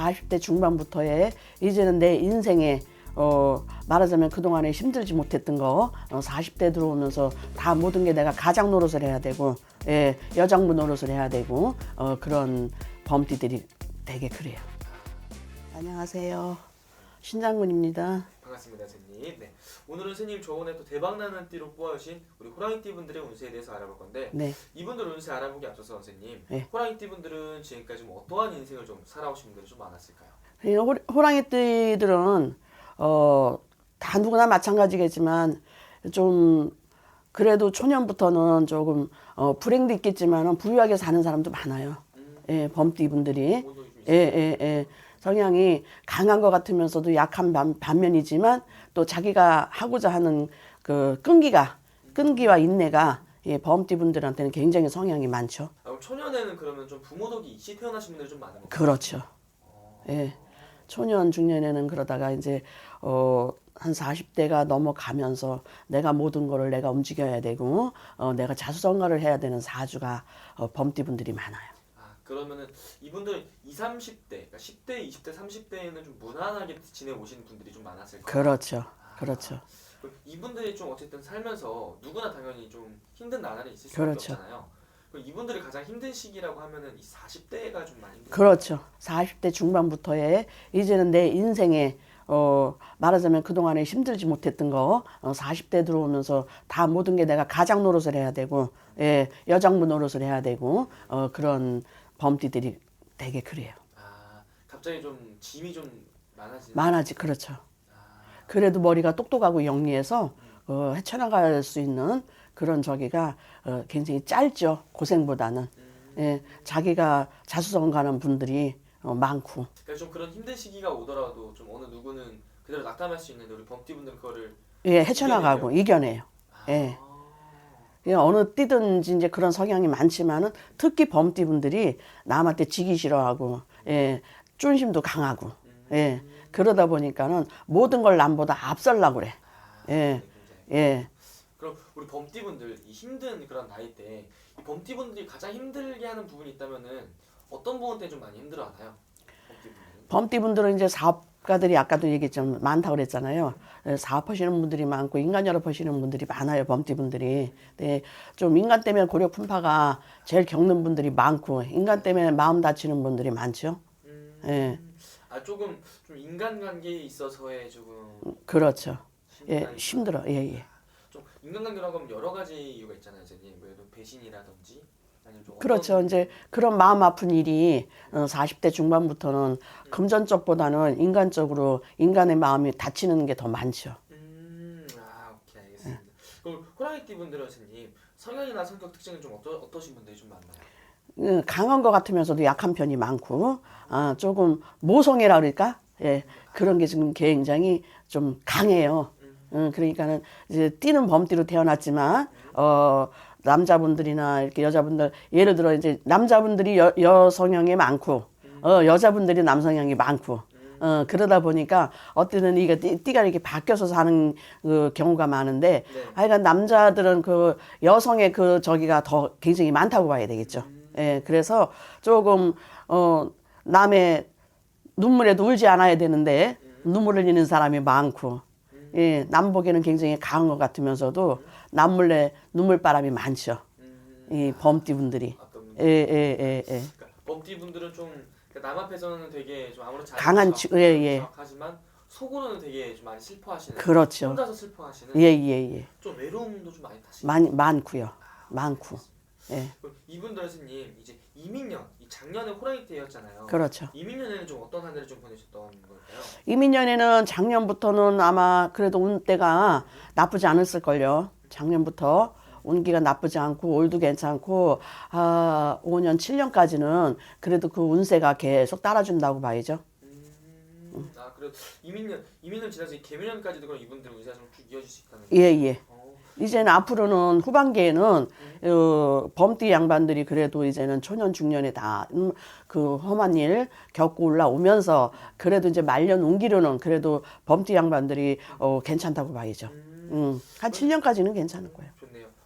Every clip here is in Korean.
40대 중반부터의 이제는 내 인생에 어 말하자면 그동안에 힘들지 못했던 거 어, 40대 들어오면서 다 모든 게 내가 가장 노릇을 해야 되고 예, 여장부 노릇을 해야 되고 어 그런 범띠들이 되게 그래요. 안녕하세요. 신장군입니다. 반갑습니다, 선생님. 네. 오늘은 선생님 저번에 또 대박나는 띠로 뽑아주신 우리 호랑이띠 분들의 운세에 대해서 알아볼 건데 네. 이분들 운세 알아보기 앞서서 선생님 네. 호랑이띠 분들은 지금까지 뭐 어떠한 인생을 좀 살아오신 분들이 좀 많았을까요? 이 호- 호랑이띠들은 어, 다 누구나 마찬가지겠지만 좀 그래도 초년부터는 조금 어, 불행도 있겠지만 부유하게 사는 사람도 많아요. 예, 범띠 분들이 좀 예, 예, 예. 성향이 강한 것 같으면서도 약한 반, 반면이지만 또 자기가 하고자 하는 그 끈기가 끈기와 인내가 예, 범띠 분들한테는 굉장히 성향이 많죠. 아, 그럼 초년에는 그러면 좀 부모덕이 이시 태어나신 분들이 좀 많은 건가요? 그렇죠. 예. 초년 중년에는 그러다가 이제 어, 한 40대가 넘어가면서 내가 모든 거를 내가 움직여야 되고 어, 내가 자수성가를 해야 되는 사주가 어, 범띠 분들이 많아요. 아, 그러면은 이분들 20, 30대, 그러니까 10대, 20대, 30대에는 좀 무난하게 지내오신 분들이 좀 많았을 거예요. 그렇죠. 그렇죠. 그럼 이분들이 좀 어쨌든 살면서 누구나 당연히 좀 힘든 나날이 있을 수밖에 그렇죠. 없잖아요. 그럼 이분들이 가장 힘든 시기라고 하면은 이 40대가 좀 많이 힘들어요. 그렇죠. 40대 중반부터의 이제는 내 인생에 어, 말하자면 그동안에 힘들지 못했던 거 어, 40대 들어오면서 다 모든 게 내가 가장 노릇을 해야 되고 예, 여장부 노릇을 해야 되고 어, 그런 범띠들이 되게 그래요. 아, 갑자기 좀 짐이 좀 많아지는. 많아지 그렇죠. 아, 그래도 머리가 똑똑하고 영리해서 어, 헤쳐나갈 수 있는 그런 저기가 어, 굉장히 짧죠 고생보다는 예, 자기가 자수성가하는 분들이 어, 많고 그러니까 좀 그런 힘든 시기가 오더라도 좀 어느 누구는 그대로 낙담할 수 있는데 우리 범띠 분들 그거를 예, 헤쳐나가고 이겨내요. 예. 아, 예, 어느 띠든지 이제 그런 성향이 많지만은 특히 범띠 분들이 남한테 지기 싫어하고 예, 쫀심도 강하고 예, 그러다 보니까는 모든 걸 남보다 앞설라고 그래. 예, 굉장히. 예. 그럼 우리 범띠 분들 이 힘든 그런 나이 때 이 범띠 분들이 가장 힘들게 하는 부분이 있다면은 어떤 부분 때문에 좀 많이 힘들어하나요? 범띠 분들은? 범띠분들은 이제 사업 가들이 아까도 얘기했지만 많다고 그랬잖아요. 예, 사업하시는 분들이 많고 인간 영업하시는 분들이 많아요. 범띠 분들이. 네, 좀 인간 때문에 고려 풍파가 제일 겪는 분들이 많고 인간 때문에 마음 다치는 분들이 많죠. 음, 예. 아 조금 좀 인간관계에 있어서의 조금 그렇죠. 예, 힘들어. 예, 예. 좀 인간관계라고 하면 여러 가지 이유가 있잖아요, 선생님. 뭐 예를 배신이라든지 그렇죠. 이제 그런 마음 아픈 일이 어, 40대 중반부터는 금전적보다는 인간적으로 인간의 마음이 다치는 게 더 많죠. 음, 아 오케이 알겠습니다. 그럼 호랑이띠 분들은 선생님 성향이나 성격 특징은 좀 어떠, 어떠신 분들이 좀 많나요? 어, 강한 것 같으면서도 약한 편이 많고, 아, 조금 모성애라 그럴까? 예, 그런 게 지금 굉장히 좀 강해요. 음, 그러니까는 이제 뛰는 범띠로 태어났지만, 어, 남자분들이나 이렇게 여자분들, 예를 들어 이제 남자분들이 여, 여성향이 많고, 어, 여자분들이 남성향이 많고, 어, 그러다 보니까 어때는 이게 띠, 띠가 이렇게 바뀌어서 사는 그 경우가 많은데, 네. 하여간 남자들은 그 여성의 그 저기가 더 굉장히 많다고 봐야 되겠죠. 예, 그래서 조금, 어, 남의 눈물에도 울지 않아야 되는데, 눈물을 흘리는 사람이 많고, 예, 남보기에는 굉장히 강한 것 같으면서도, 남몰래 눈물바람이 많죠. 음, 이 범띠 분들이. 어떤 예, 예, 예, 예. 그러니까 범띠 분들은 좀 그러니까 남 앞에서는 되게 좀 아무런 자기 강한 치- 예, 예. 하지만 속으로는 되게 좀 많이 슬퍼하시는. 그렇죠. 혼자서 슬퍼하시는. 예, 예, 예. 좀 외로움도 좀 많이 타시는. 많, 많고요. 많고. 예, 그럼 이분들 선생님 이제 이민년 이 작년에 호랑이 때였잖아요. 그렇죠. 이민년에는 좀 어떤 한 해를 좀 보내셨던 걸까요? 이민년에는 작년부터는 아마 그래도 운 때가 나쁘지 않았을 걸요. 작년부터 운기가 나쁘지 않고 올도 괜찮고 아 5년 7년까지는 그래도 그 운세가 계속 따라준다고 봐야죠. 음, 아 그래 이민년 이민년 지나서 이 개묘년까지도 그럼 이분들 운세가 좀쭉 이어질 수 있다는. 예 예. 어, 이제는 앞으로는 후반기에는 어, 범띠 양반들이 그래도 이제는 초년 중년에 다그 험한 일 겪고 올라오면서 그래도 이제 말년 운기로는 그래도 범띠 양반들이 어, 괜찮다고 봐야죠. 음, 한 7년까지는 괜찮을 거예요.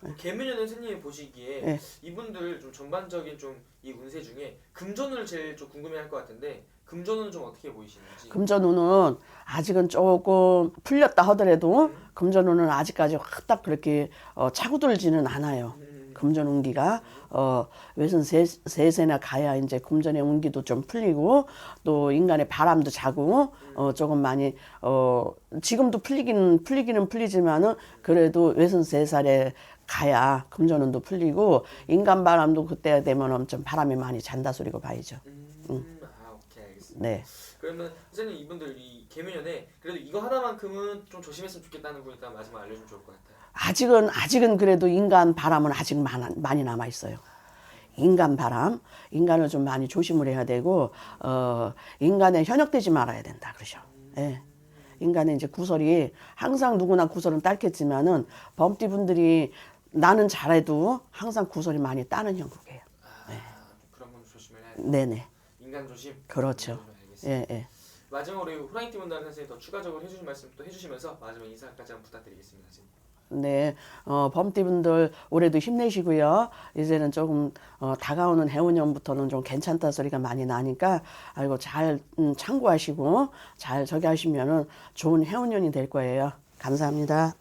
좋네요. 개미년 선생님이 보시기에 네. 이분들 좀 전반적인 좀 이 운세 중에 금전운을 제일 좀 궁금해할 것 같은데 금전운은 좀 어떻게 보이시는지. 금전운은 아직은 조금 풀렸다 하더라도 금전운은 아직까지 확 딱 그렇게 어, 차고들지는 않아요. 음, 금전 운기가 어 외선 세, 세세나 가야 이제 금전의 운기도 좀 풀리고 또 인간의 바람도 자고 어 조금 많이 어 지금도 풀리기는 풀리기는 풀리지만은 그래도 외선 세 살에 가야 금전운도 풀리고 인간 바람도 그때 되면은 좀 바람이 많이 잔다 소리고 봐야죠. 음, 네. 그러면 선생님 이분들 이 개미년에 그래도 이거 하나만큼은 좀 조심했으면 좋겠다는 분 있다면 마지막 알려주면 좋을 것 같아요. 아직은 아직은 그래도 인간 바람은 아직 많아, 많이 남아 있어요. 인간 바람, 인간을 좀 많이 조심을 해야 되고 어 인간에 현역되지 말아야 된다 그러죠. 예. 인간의 이제 구설이 항상 누구나 구설은 딸겠지만은 범띠 분들이 나는 잘해도 항상 구설이 많이 따는 형국이에요. 아, 그런 건 조심을 해야 돼. 네네. 인간 조심. 그렇죠. 예, 예. 마지막으로 호랑이띠 분들 선생님 더 추가적으로 해주실 말씀 또 해주시면서 마지막 인사까지 한번 부탁드리겠습니다. 선생님. 네, 어, 범띠분들 올해도 힘내시고요. 이제는 조금 어, 다가오는 해운년부터는 좀 괜찮다 소리가 많이 나니까 아이고 잘 음, 참고하시고 잘 저기 하시면은 좋은 해운년이 될 거예요. 감사합니다.